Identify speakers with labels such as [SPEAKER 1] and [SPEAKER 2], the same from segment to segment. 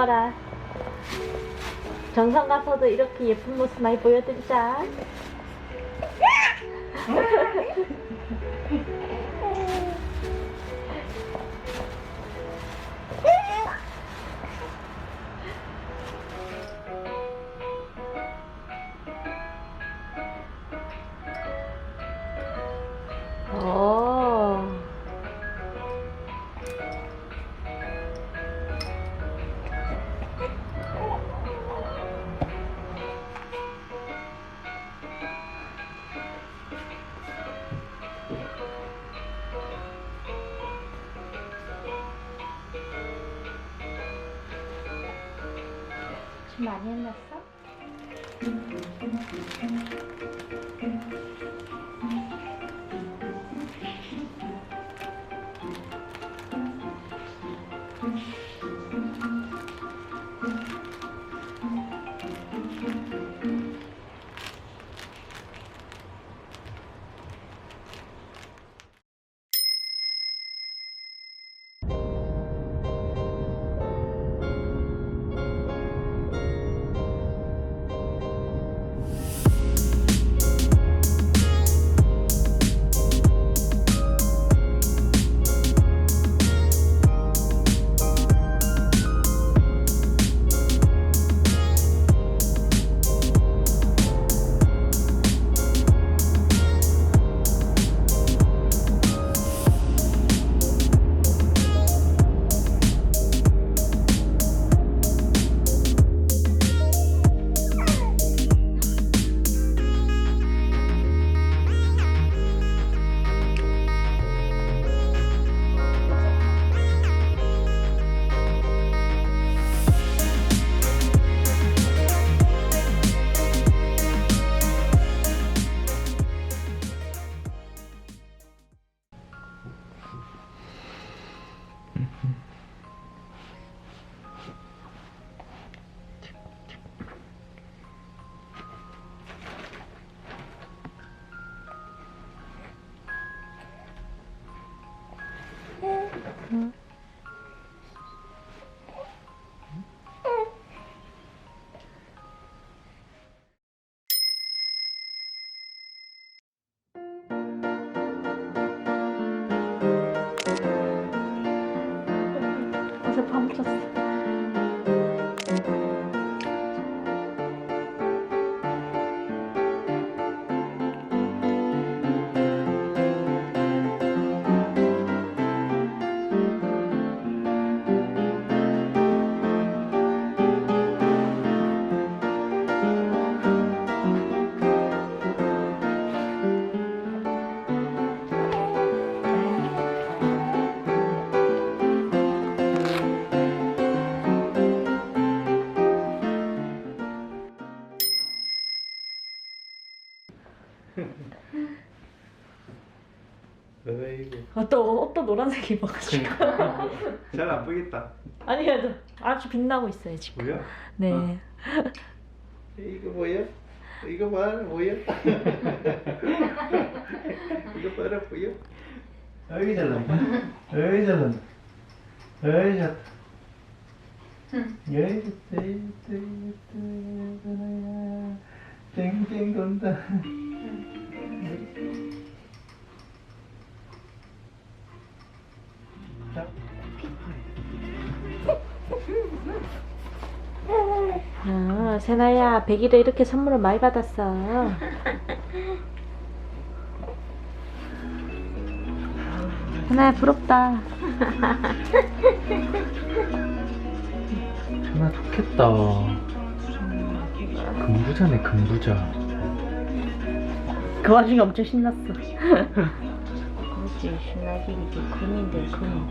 [SPEAKER 1] 예뻐라. 정상 가서도 이렇게 예쁜 모습 많이 보여드리자. 많이 했났어? 또 옷도 노란색 입어가지고.
[SPEAKER 2] 잘 안 보이겠다
[SPEAKER 1] 아니요, 아주 빛나고 있어요, 지금.
[SPEAKER 2] 뭐야?
[SPEAKER 1] 네.
[SPEAKER 2] 어. 이거 뭐야? 이거 봐 뭐야? 이거 봐라 뭐야? 어이 잘난다 어이 잘난다 어이 어이 좋다 하나야 땡땡 돈다
[SPEAKER 1] 세나야, 백일에 이렇게 선물을 많이 받았어. 세나야, 부럽다.
[SPEAKER 2] 전화 좋겠다 금부자네 금부자
[SPEAKER 1] 그 와중에 엄청 신났어. 그렇지, 신나지. 이게 금인데, 금.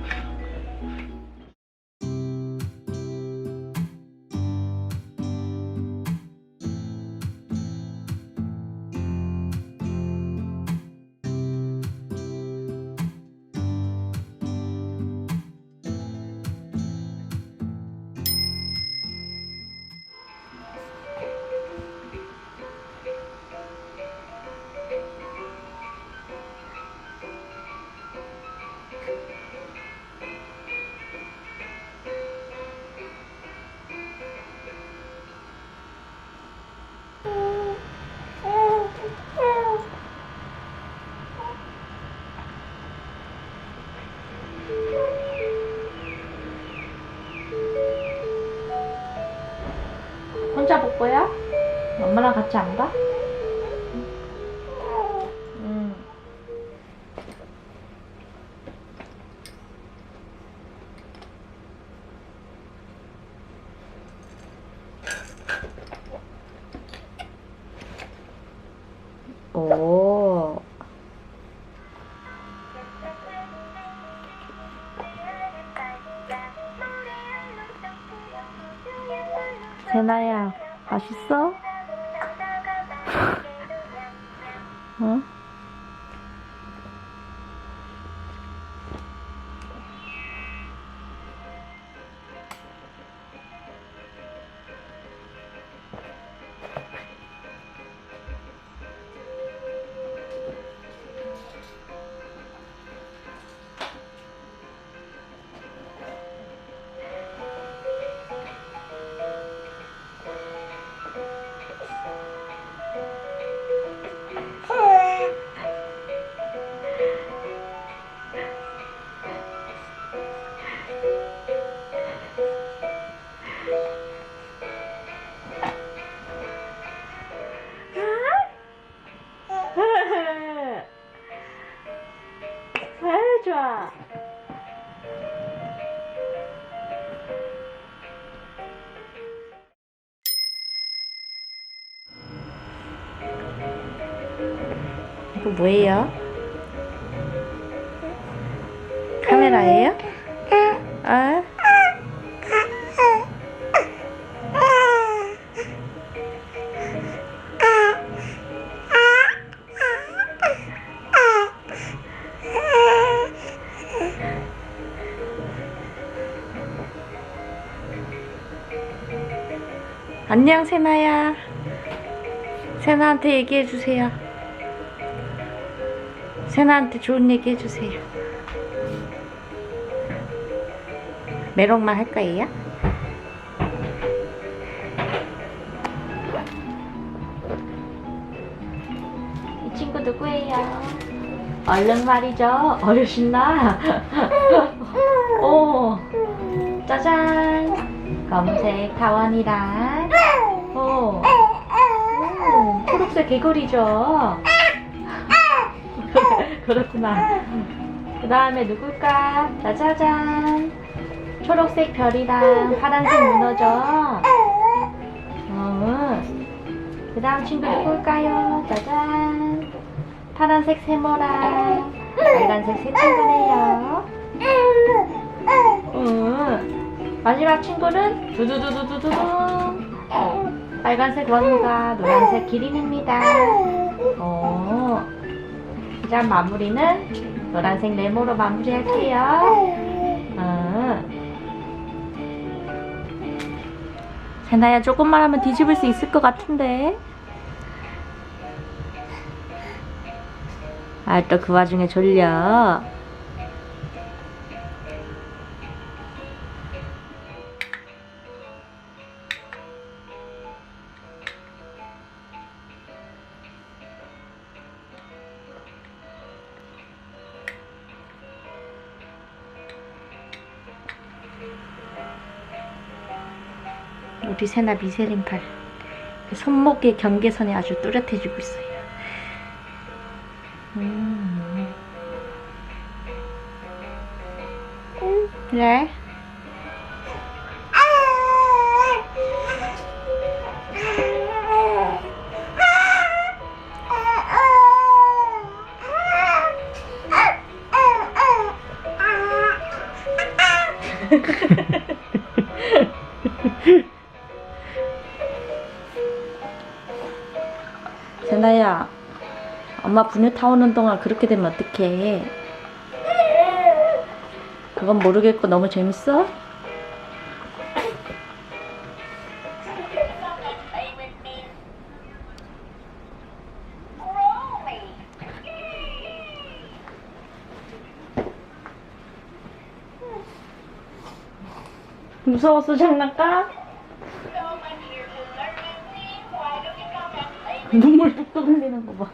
[SPEAKER 1] 같이 안 봐? 응. 오. 세나야, 맛있어? 어? 이거 뭐예요? 카메라예요? 아? 안녕 세나야. 세나한테 얘기해 주세요. 세나한테 좋은 얘기 해주세요. 메롱만 할 거예요? 이 친구 누구예요? 얼른 말이죠. 어려 신나. 오, 짜잔. 검색 타원이랑, 오, 오, 초록색 개구리죠. 그렇구나. 그 다음에 누굴까? 짜자잔. 초록색 별이랑 파란색 문어죠. 어. 그 다음 친구 누굴까요? 짜잔. 파란색 세모랑 빨간색 새 친구네요. 응. 마지막 친구는 두두두두두두. 빨간색 원우가 노란색 기린입니다. 오. 자, 마무리는 노란색 네모로 마무리할게요. 어. 세나야, 조금만 하면 뒤집을 수 있을 것 같은데. 아, 또 그 와중에 졸려. 우리 세나 미세림팔 손목의 경계선이 아주 뚜렷해지고 있어요. 음. 그래? 세나야, 엄마 분유 타오는 동안 그렇게 되면 어떡해? 그건 모르겠고 너무 재밌어? 무서웠어 장난감? 눈물 뚝뚝 흘리는 거 봐.